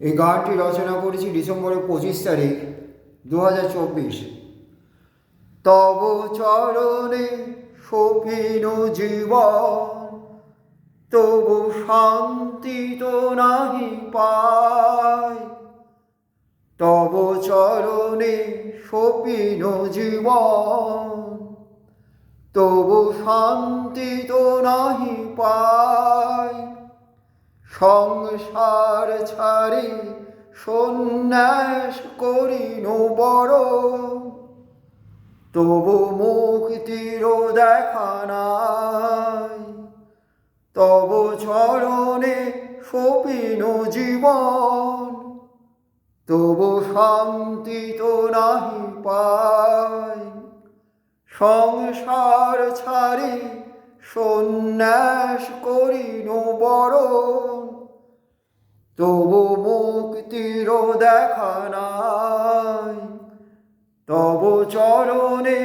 এই গানটি রচনা করেছি ডিসেম্বরের পঁচিশ তারিখ দু হাজার চব্বিশ। তব চরণে সপিন জীবন, তবু শান্তি তো নাহি পায়। তব চরণে সপিন জীবন, তবু শান্তি তো নাহি পায়। সংসার ছাড়ি সন্ন্যাস করিন বড়। তবু মুক্তির দেখা নাই, তব চরণে সপিন জীবন। তবু শান্তি তো নাহি পায় সংসার ছাড়ি সন্ন্যাস করিন বড় তবু মুক্তির দেখা নাই। তব চরণে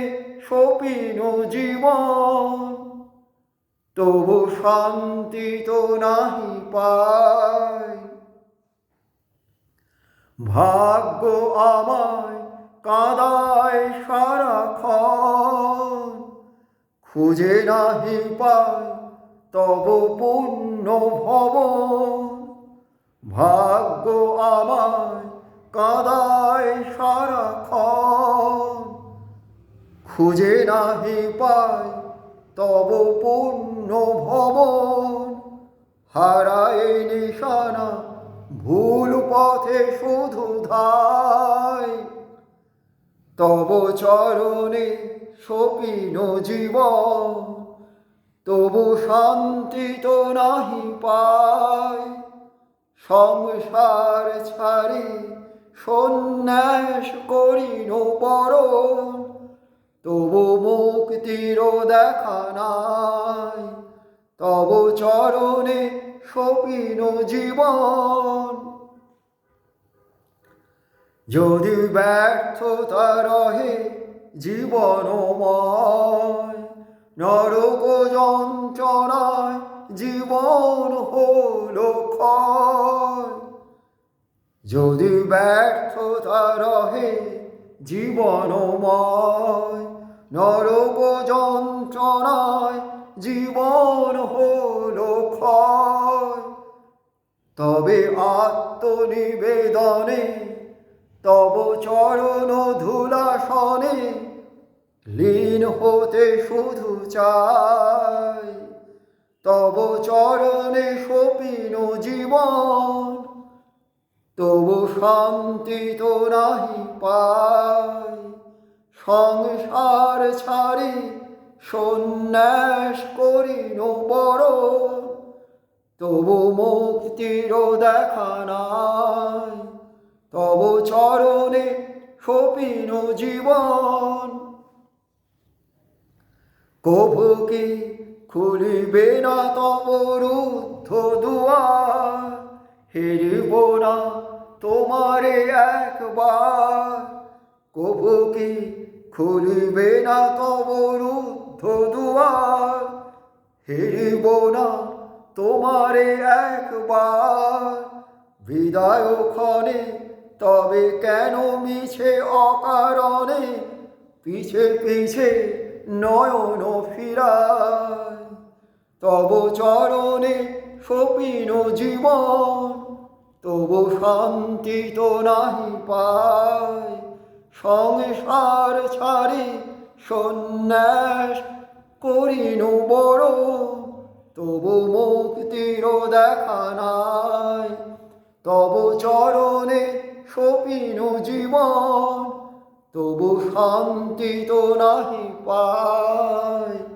সপিন জীবন। তবু শান্তি তো নাহি পায়। ভাগ্য আমায় কাদায় সারা সারাক্ষণ খুঁজে নাহি পায় তব পুণ্য ভবন ভাগ্য আমায় কাদায় সারাক্ষণ খুঁজে নাহি পায় তব পুণ্য ভবন হারায় নিশানা, ভুল পথে শুধু ধায় তব চরণে সপিন জীবন, তবু শান্তি তো নাহি পায়। সংসার ছাড়ি সন্ন্যাস করিন পরণ তবু মুক্তির দেখা নাই। তব চরণে সপিন জীবন। যদি ব্যর্থতা রহে জীবনময়, নরক যন্ত্রণায় জীবন হল যদি ব্যর্থতা রহে জীবনময়, নরক যন্ত্রণায় জীবন হল তবে আত্মনিবেদনে তব চরণ ধুলাসনে লীন হতে শুধু চাই। তব চরণে সপিন জীবন, তবু শান্তি তো নাহি পাই। সংসার ছাড়ি সন্ন্যাস করিন বড় তবু মুক্তির দেখা নাই। তব চরণে সপিন জীবন। কভু কি খুলিবে না তব রুদ্ধ দুয়ার? হেরিব না তোমারে একবার। কভু কি খুলিবে না তব রুদ্ধ দুয়ার? হেরিব না তোমারে একবার। বিদায় ক্ষণে তবে কেন মিছে অকারণে পিছে পিছে নয়ন ফিরায়? তব চরণে সপিন জীবন, তবু শান্তি তো নাহি পায়। সংসার ছাড়ি সন্ন্যাস করিন বড়, তবু মুক্তির দেখা নাই। তব চরণে সপিন জীবন তবু শান্তি তো নাহি পায়।